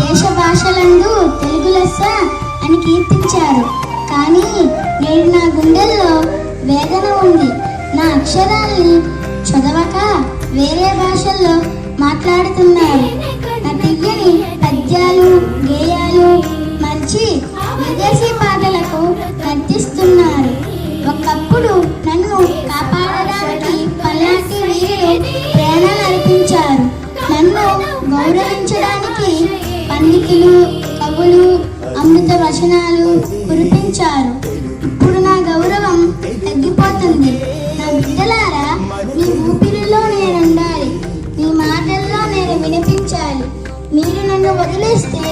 దేశ భాషలందు తెలుగు లెస్స అని కీర్తించారు. కానీ నేడు నా గుండెల్లో వేదన ఉంది. నా అక్షరాల్ని చదవక వేరే భాషల్లో మాట్లాడుతున్నారు. నా తియ్యని పద్యాలు గేయాలు మంచి విదేశీ పాటలకు గర్జిస్తున్నారు ఒకప్పుడు నన్ను కాపాడడానికి పల్నాటి వీరులు ప్రేరణ నడిపించారు నన్ను గౌరవించడానికి పండితులు కవులు అమృత వచనాలు కురిపించారు. ఇప్పుడు నా గౌరవం తగ్గిపోతుంది. నా బిడ్డలారా మీ ఊపిరిలో నేను ఉండాలి. మీ మాటల్లో నేను వినిపించాలి. మీరు నన్ను వదిలేస్తే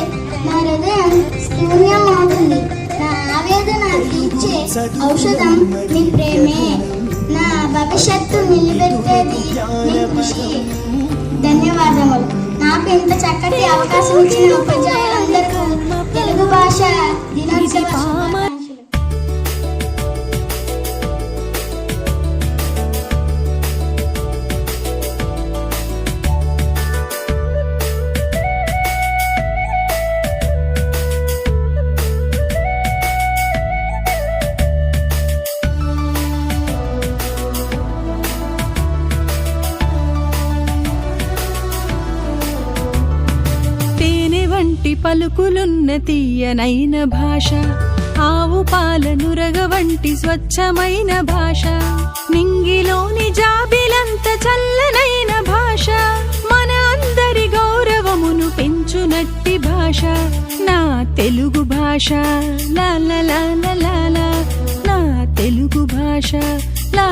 నా హృదయం శూన్యం అవుతుంది నా ఆవేదన తీర్చే ఔషధం మీ ప్రేమే. నా భవిష్యత్తు నిలబెట్టేది మీ కృషి. ధన్యవాదములు. నాకు ఇంత చక్కటి అవకాశం ఇచ్చిన ఉపాధ్యాయులు తీయనైన భాష ఆవు పాల నురగ వంటి స్వచ్ఛమైన భాష నింగిలోని జాబిలంత చల్లనైన భాష మన అందరి గౌరవమును పెంచునట్టి భాష నా తెలుగు భాష లా నా తెలుగు భాష లా.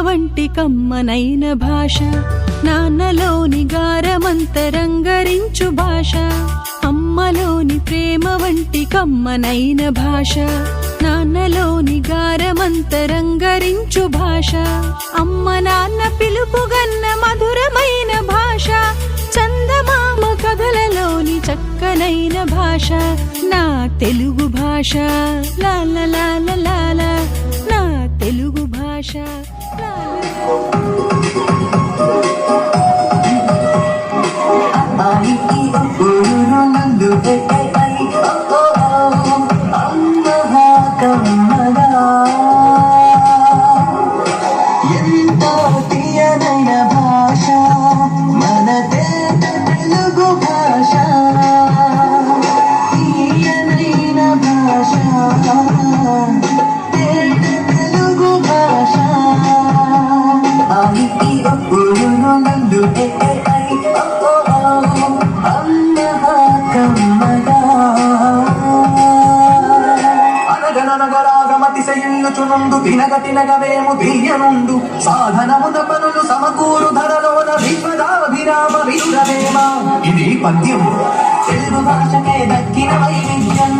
వంటి కమ్మనైన భాష. నాన్నలోని గారమంతరంగరించు భాష. అమ్మలోని ప్రేమ వంటి కమ్మనైన భాష. నాన్నలోని గారమంతరంగరించు భాష. అమ్మ నాన్న పిలుపుగన్న మధురమైన భాష. చందమామ కథలలోని చక్కనైన భాష. నా తెలుగు భాష. లాల లాల లాల నా తెలుగు భాష. లా. నా తెలుగు భాష లా లా. ఎంతో అనగనగరాగమతిశయిల్లుచునుండు తినగ తినగవేము తీయనుండు సాధనమున పనులు సమకూరు ధరలోన విపదాభిరామ విరుడవేమ ఇది పద్యం తెలుగు భాషకే దక్కిన వైవిధ్యం.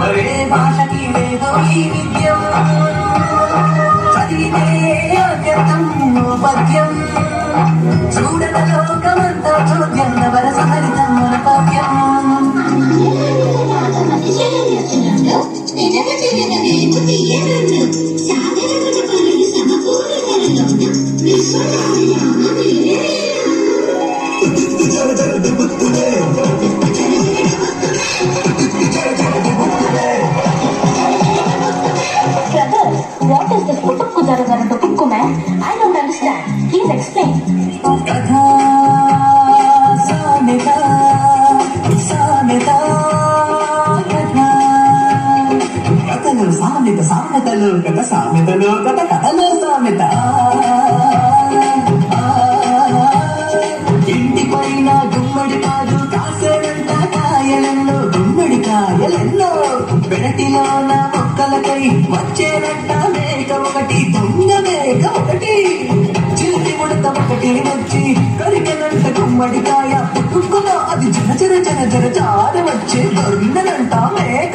మరే భాషకి లేదు ఈ విద్యం. చదివితే అత్యంతం పద్యం. చూడన లోకమంతా చోద్యం నవరస ఏడు సాధారణ సమకూరులను విశ్వ గుమ్మడికాయలు ఎన్నో వెనటిలో మొక్కలకై వచ్చేనంట మేక ఒకటి దొంగ మేక ఒకటి చిలికి ముడత ఒకటి వచ్చి కరికెనంట గుమ్మడికాయ పుట్టుకులో అది జన జన జన జన జారి మేక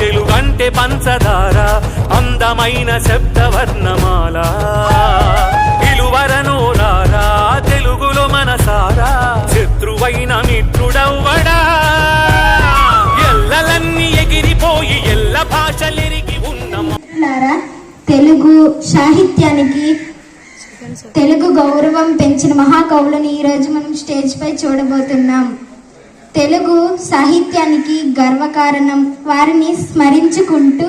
తెలుగంటే పంచదార అందమైన శబ్దవర్ణమాల. ఇలువరనోరారా తెలుగులో మనసారా శత్రువైన మిత్రుడవ్వడా. ఎల్లలన్నీ ఎగిరిపోయి ఎల్ల భాషలెరిగి ఉన్న తెలుగు సాహిత్యానికి తెలుగు గౌరవం పెంచిన మహాకవులను ఈరోజు మనం స్టేజ్ పై చూడబోతున్నాం. తెలుగు సాహిత్యానికి గర్వకారణం. వారిని స్మరించుకుంటూ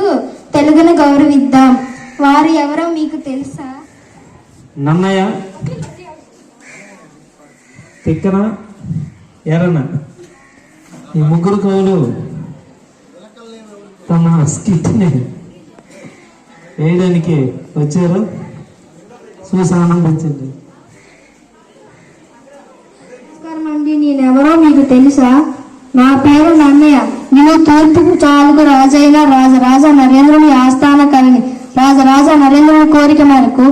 తెలుగును గౌరవిద్దాం. వారు ఎవరో మీకు తెలుసా? నన్నయ్య? తిక్కన? ఎర్రన? ఈ ముగ్గురు కవులు తమ స్కిట్ని వేయడానికి వచ్చారు. చూసి ఆనందించండి నమస్కారం అండి నీకు తెలుసా? నా పేరు నన్నయ్య. నేను తూర్పుకు చాలుకు రాజైన రాజరాజ నరేంద్రుని ఆస్థాన కవిని రాజరాజ నరేంద్రుని కోరిక మేరకు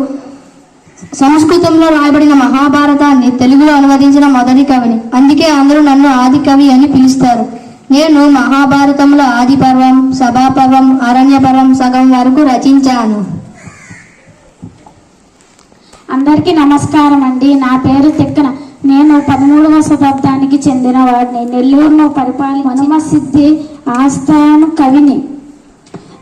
సంస్కృతంలో రాయబడిన మహాభారతాన్ని తెలుగులో అనువదించిన మొదటి కవిని. అందుకే అందరూ నన్ను ఆది కవి అని పిలుస్తారు. నేను మహాభారతంలో ఆది పర్వం సభాపర్వం అరణ్య పర్వం సగం వరకు రచించాను. అందరికీ నమస్కారం అండి నా పేరు తిక్కన. నేను పదమూడవ శతాబ్దానికి చెందిన వాడిని నెల్లూరులో పరిపాలన మనమసిద్ధి ఆస్థాన కవిని.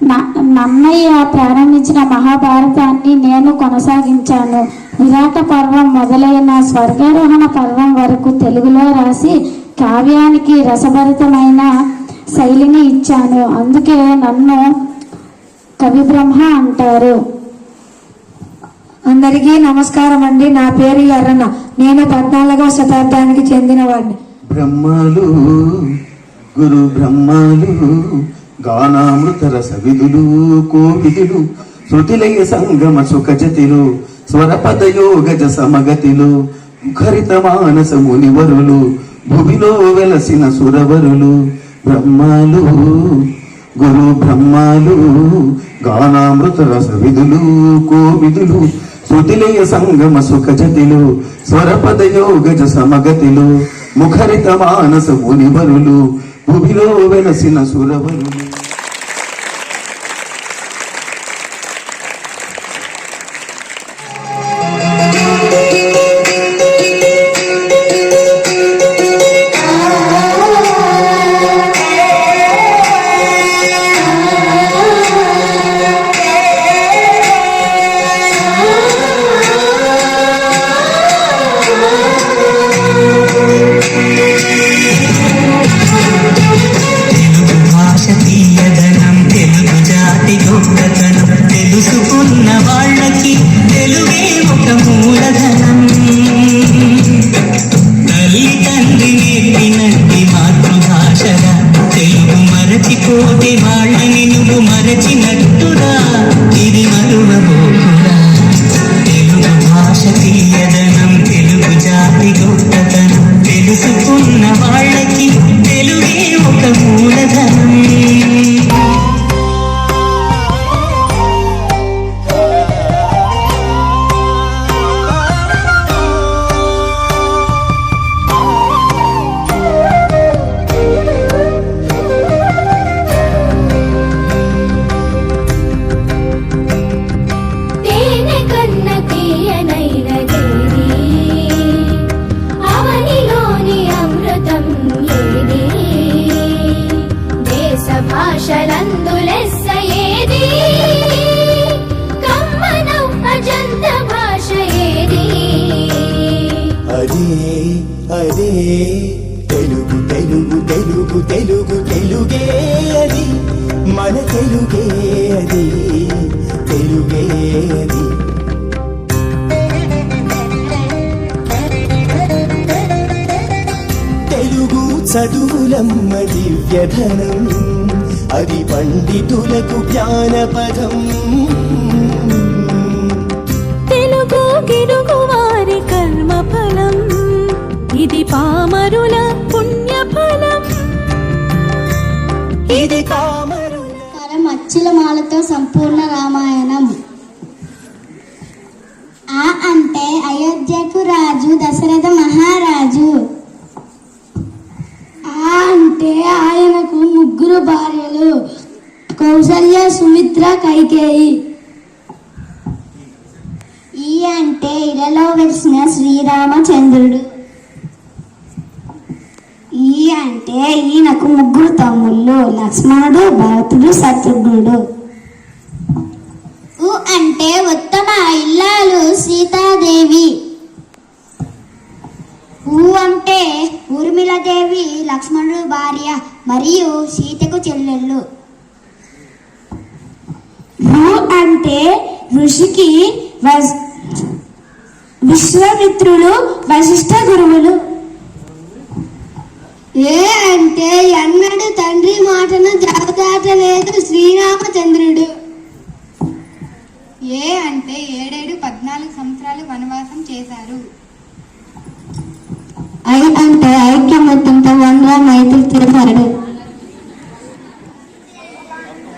న- నన్నయ్య ప్రారంభించిన మహాభారతాన్ని నేను కొనసాగించాను. విరాట పర్వం మొదలైన స్వర్గారోహణ పర్వం వరకు తెలుగులో రాసి కావ్యానికి రసభరితమైన శైలిని ఇచ్చాను. అందుకే నన్ను కవి బ్రహ్మ అంటారు. అందరికీ నమస్కారం అండి. నా పేరు ఎర్రన్న నేను పద్నాలుగవ శతాబ్దానికి చెందిన వాడిని బ్రహ్మాలు గురు బ్రహ్మాలు గానామృత రస విధులు కోవిదులు శృతిలయ సంగమ సుఖజతిలు స్వరపదయోగజ సమగతిలు ముఖరిత మానస మునివరులు భువిలో వెలసిన సురవరులు బ్రహ్మాలు గురు బ్రహ్మాలు గానామృత రస విధులు కోవిదులు శృతిలయ సంగమ సుఖజతిలు స్వరపదయో గజ సమగతిలు ముఖరిత మానస మునివరులు భువిలో వెలసిన సురవరులు. అదే అదే. తెలుగు తెలుగు తెలుగు తెలుగు తెలుగే అది. మన తెలుగే అది తెలుగే అది. తెలుగు చదువులమ్మ దివ్యధనం అది పండితులకు జ్ఞానపదం. పామరుల పుణ్య ఫలం ఇది కామరుల అచ్చుల మాలతో సంపూర్ణ రామాయణం ఆ అంటే అయోధ్యకు రాజు దశరథ మహారాజు ఆ అంటే ఆయనకు ముగ్గురు భార్యలు కౌసల్య సుమిత్ర కైకేయి ఈ అంటే ఇరలో వెలిసిన శ్రీరామచంద్రుడు ఈ అంటే ఈయనకు ముగ్గురు తమ్ముళ్ళు లక్ష్మణుడు భరతుడు శత్రుఘ్నుడు ఉ అంటే ఉత్తమ ఇల్లాలు సీతాదేవి. ఊ అంటే ఊర్మిళదేవి లక్ష్మణుడు భార్య మరియు సీతకు చెల్లెళ్ళు. రు అంటే ఋషికి విశ్వామిత్రులు వశిష్ఠ గురువులు. ఏ అంటే ఎన్నడు తండ్రి మాటను జవదాటలేదు శ్రీరామచంద్రుడు. ఏ అంటే ఏడేడు పద్నాలుగు సంవత్సరాలు వనవాసం చేశారు. ఐ అంటే ఐక్యమత్యంతో వంద మైత్రి తిరుమరుడు.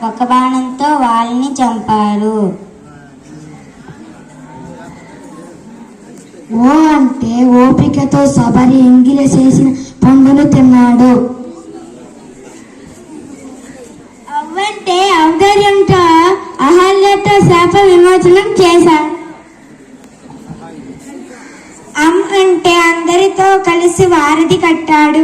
ఒక బాణంతో వాళ్ళని చంపారు. ఓ అంటే ఓపికతో సబరి ఎంగిల చేసిన పండును తిన్నాడు. అవ్వంటే ఔదార్యంతో అహల్యతో శాప విమోచనం చేశాడు. అమ్ అంటే అందరితో కలిసి వారధి కట్టాడు.